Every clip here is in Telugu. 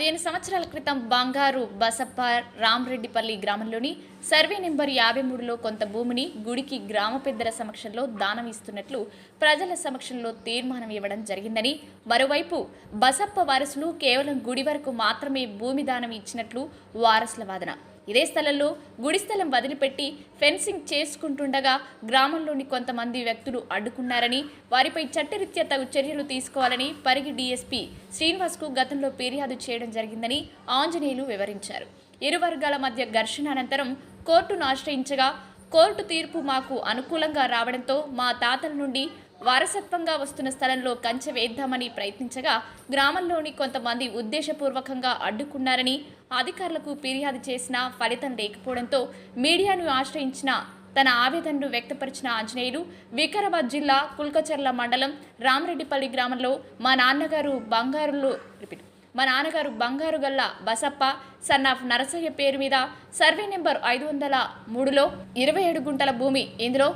పదిహేను సంవత్సరాల క్రితం బంగారు బసప్ప రామరెడ్డిపల్లి గ్రామంలోని సర్వే నెంబర్ యాభై మూడులో కొంత భూమిని గుడికి గ్రామ పెద్దల సమక్షంలో దానం ఇస్తున్నట్లు ప్రజల సమక్షంలో తీర్మానం ఇవ్వడం జరిగిందని మరోవైపు బసప్ప వారసులు కేవలం గుడి వరకు మాత్రమే భూమి దానం ఇచ్చినట్లు వారసుల వాదన. ఇదే స్థలంలో గుడి స్థలం వదిలిపెట్టి ఫెన్సింగ్ చేసుకుంటుండగా గ్రామంలోని కొంతమంది వ్యక్తులు అడ్డుకున్నారని వారిపై చట్టరీత్యా తగు చర్యలు తీసుకోవాలని పరిగి డీఎస్పీ శ్రీనివాస్కు గతంలో ఫిర్యాదు చేయడం జరిగిందని ఆంజనేయులు వివరించారు. ఇరు వర్గాల మధ్య ఘర్షణ అనంతరం కోర్టును ఆశ్రయించగా కోర్టు తీర్పు మాకు అనుకూలంగా రావడంతో మా తాతల నుండి వారసత్వంగా వస్తున్న స్థలంలో కంచె వేద్దామని ప్రయత్నించగా గ్రామంలోని కొంతమంది ఉద్దేశపూర్వకంగా అడ్డుకున్నారని అధికారులకు ఫిర్యాదు చేసినా ఫలితం లేకపోవడంతో మీడియాను ఆశ్రయించిన తన ఆవేదనను వ్యక్తపరిచిన ఆంజనేయులు వికారాబాద్ జిల్లా కుల్కచర్ల మండలం రామరెడ్డిపల్లి గ్రామంలో మా నాన్నగారు బంగారులు రిపీట్ మా నాన్నగారు బంగారు గల్ల బసప్ప సన్ ఆఫ్ నరసయ్య పేరు మీద సర్వే నెంబర్ ఐదు వందల మూడులో ఇరవై ఏడు గుంటల భూమి. ఇందులో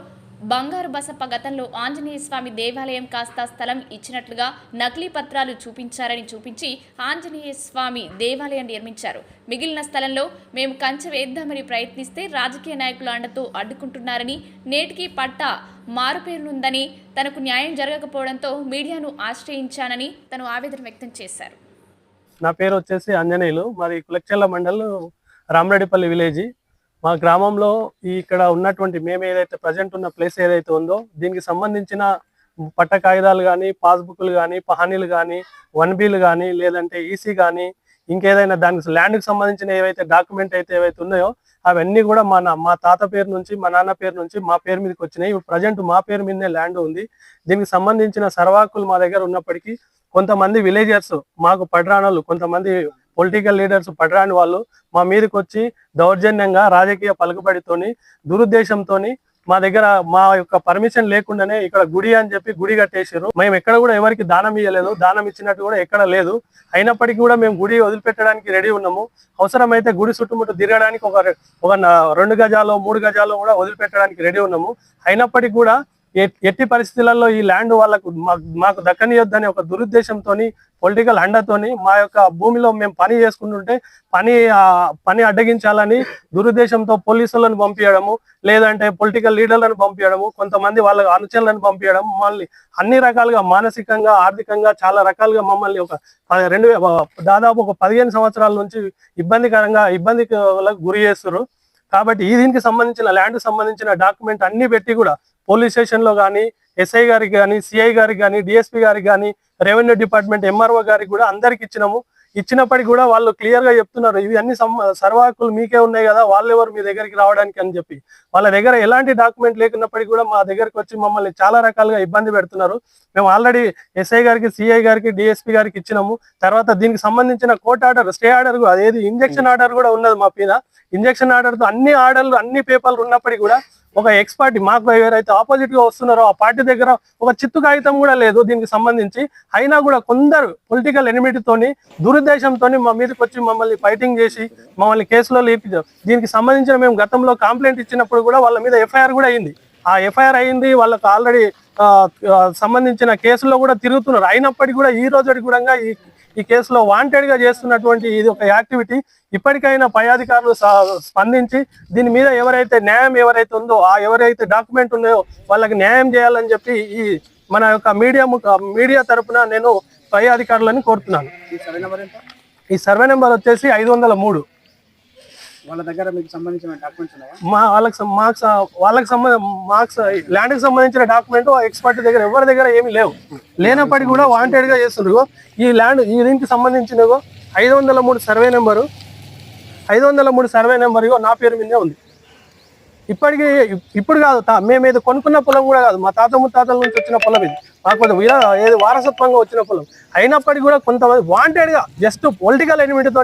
బంగారు బసప్ప గతంలో ఆంజనేయ స్వామి దేవాలయం కాస్త స్థలం ఇచ్చినట్లుగా నకిలీ పత్రాలు చూపించారని చూపించి ఆంజనేయ స్వామి దేవాలయం నిర్మించారు. మిగిలిన స్థలంలో మేము కంచె వేద్దామని ప్రయత్నిస్తే రాజకీయ నాయకుల అండతో అడ్డుకుంటున్నారని నేటికి పట్టా మారుపేరునుందని తనకు న్యాయం జరగకపోవడంతో మీడియాను ఆశ్రయించానని తను ఆవేదన వ్యక్తం చేశారు. నా పేరు వచ్చేసి ఆంజనేయులు. మరి కులక్చెల్ల మండలం రామరెడ్డిపల్లి విలేజ్. మా గ్రామంలో ఈ ఇక్కడ ఉన్నటువంటి మేము ఏదైతే ప్రజెంట్ ఉన్న ప్లేస్ ఏదైతే ఉందో దీనికి సంబంధించిన పట్ట కాగితాలు కానీ పాస్బుక్లు కానీ పహానీలు కానీ వన్ బీలు కానీ లేదంటే ఈసీ కానీ ఇంకేదైనా దానికి ల్యాండ్కి సంబంధించిన ఏవైతే డాక్యుమెంట్ అయితే ఏవైతే ఉన్నాయో అవన్నీ కూడా మా మా తాత పేరు నుంచి మా నాన్న పేరు నుంచి మా పేరు మీదకి వచ్చినాయి. ఇప్పుడు ప్రజెంట్ మా పేరు మీదనే ల్యాండ్ ఉంది. దీనికి సంబంధించిన సర్వాకులు మా దగ్గర ఉన్నప్పటికీ కొంతమంది విలేజర్స్ మాకు పడ్రాణులు కొంతమంది పొలిటికల్ లీడర్స్ పడరాని వాళ్ళు మా మీదకి వచ్చి దౌర్జన్యంగా రాజకీయ పలుకుబడితోని దురుద్దేశంతోని మా దగ్గర మా యొక్క పర్మిషన్ లేకుండానే ఇక్కడ గుడి అని చెప్పి గుడి కట్టేసారు మేము ఎక్కడ కూడా ఎవరికి దానం ఇవ్వలేదు దానం ఇచ్చినట్టు కూడా ఎక్కడ లేదు. అయినప్పటికీ కూడా మేము గుడి వదిలిపెట్టడానికి రెడీ ఉన్నాము. అవసరమైతే గుడి చుట్టుముట్టు తిరగడానికి ఒక ఒక రెండు గజాలు మూడు గజాలు కూడా వదిలిపెట్టడానికి రెడీ ఉన్నాము. అయినప్పటికీ కూడా ఎట్టి పరిస్థితులలో ఈ ల్యాండ్ వాళ్ళకు మాకు దక్కనియొద్దని ఒక దురుద్దేశంతోని పొలిటికల్ అండతోని మా యొక్క భూమిలో మేము పని చేసుకుంటుంటే పని పని అడ్డగించాలని దురుద్దేశంతో పోలీసులను పంపించడము లేదంటే పొలిటికల్ లీడర్లను పంపించడము కొంతమంది వాళ్ళ అనుచరులను పంపించడం మమ్మల్ని అన్ని రకాలుగా మానసికంగా ఆర్థికంగా చాలా రకాలుగా మమ్మల్ని ఒక రెండు దాదాపు ఒక పదిహేను సంవత్సరాల నుంచి ఇబ్బందికరంగా ఇబ్బందికి గురి చేస్తారు కాబట్టి ఈ దీనికి సంబంధించిన ల్యాండ్ సంబంధించిన డాక్యుమెంట్ అన్ని పెట్టి కూడా పోలీస్ స్టేషన్లో కానీ ఎస్ఐ గారికి కానీ సిఐ గారికి కానీ డిఎస్పీ గారికి కానీ రెవెన్యూ డిపార్ట్మెంట్ ఎంఆర్ఓ గారికి కూడా అందరికి ఇచ్చినాము. ఇచ్చినప్పటికీ కూడా వాళ్ళు క్లియర్గా చెప్తున్నారు ఇవి అన్ని సర్వాకులు మీకే ఉన్నాయి కదా వాళ్ళు ఎవరు మీ దగ్గరికి రావడానికి అని చెప్పి. వాళ్ళ దగ్గర ఎలాంటి డాక్యుమెంట్ లేకున్నప్పటికీ కూడా మా దగ్గరికి వచ్చి మమ్మల్ని చాలా రకాలుగా ఇబ్బంది పెడుతున్నారు. మేము ఆల్రెడీ ఎస్ఐ గారికి సిఐ గారికి డిఎస్పీ గారికి ఇచ్చినాము. తర్వాత దీనికి సంబంధించిన కోర్ట్ ఆర్డర్ స్టే ఆర్డర్ అదేది ఇంజక్షన్ ఆర్డర్ కూడా ఉన్నది మా పైన. ఇంజక్షన్ ఆర్డర్తో అన్ని ఆర్డర్లు అన్ని పేపర్లు ఉన్నప్పటికీ కూడా ఒక ఎక్స్ పార్టీ మాకు ఎవరైతే ఆపోజిట్గా వస్తున్నారో ఆ పార్టీ దగ్గర ఒక చిత్తు కాగితం కూడా లేదు దీనికి సంబంధించి. అయినా కూడా కొందరు పొలిటికల్ ఎనిమిటీతోని దురుద్దేశంతోని మా మీదకి వచ్చి మమ్మల్ని ఫైటింగ్ చేసి మమ్మల్ని కేసులో లేపించారు దీనికి సంబంధించిన మేము గతంలో కంప్లైంట్ ఇచ్చినప్పుడు కూడా వాళ్ళ మీద ఎఫ్ఐఆర్ కూడా అయింది. ఆ ఎఫ్ఐఆర్ అయింది వాళ్ళకు ఆల్రెడీ సంబంధించిన కేసులో కూడా తిరుగుతున్నారు. అయినప్పటికీ కూడా ఈ రోజు కూడా ఈ ఈ కేసులో వాంటెడ్గా చేస్తున్నటువంటి ఇది ఒక యాక్టివిటీ. ఇప్పటికైనా పై అధికారులు స్పందించి దీని మీద ఎవరైతే న్యాయం ఎవరైతే ఉందో ఆ ఎవరైతే డాక్యుమెంట్ ఉన్నాయో వాళ్ళకి న్యాయం చేయాలని చెప్పి ఈ మన యొక్క మీడియా మీడియా తరపున నేను పై అధికారులని కోరుతున్నాను. ఈ సర్వే నెంబర్ ఎంత? ఈ సర్వే నెంబర్ వచ్చేసి ఐదు వందల మూడు. వాళ్ళ దగ్గర మీకు సంబంధించిన డాక్యుమెంట్స్ ఉన్నాయా? మా వాళ్ళకి మార్క్స్ వాళ్ళకి సంబంధ మార్క్స్ ల్యాండ్కి సంబంధించిన డాక్యుమెంట్ ఎక్స్పర్ట్ దగ్గర ఎవరి దగ్గర ఏమీ లేవు. లేనప్పటికీ కూడా వాంటెడ్గా చేస్తున్నారు ఈ ల్యాండ్ ఈ దీనికి సంబంధించిన ఐదు వందల మూడు సర్వే నెంబరు ఐదు వందల మూడు సర్వే నెంబర్ ఇగో నా పేరు మీదే ఉంది. ఇప్పటికీ ఇప్పుడు కాదు మేము ఇది కొనుక్కున్న పొలం కూడా కాదు. మా తాత ముత్తాతల నుంచి వచ్చిన పొలం ఇది. మాకు కొంచెం ఇలా ఏది వారసత్వంగా వచ్చిన పొలం అయినప్పటికీ కూడా కొంతమంది వాంటెడ్గా జస్ట్ పొలిటికల్ ఎనిమిటీతో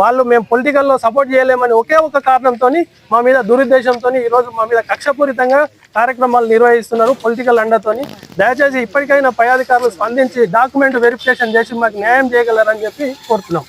వాళ్ళు మేము పొలిటికల్లో సపోర్ట్ చేయలేమని ఒకే ఒక కారణంతో మా మీద దురుద్దేశంతో ఈరోజు మా మీద కక్షపూరితంగా కార్యక్రమాలు నిర్వహిస్తున్నారు పొలిటికల్ అండతోని. దయచేసి ఇప్పటికైనా పై అధికారులు స్పందించి డాక్యుమెంట్ వెరిఫికేషన్ చేసి మాకు న్యాయం చేయగలరని చెప్పి కోరుతున్నాం.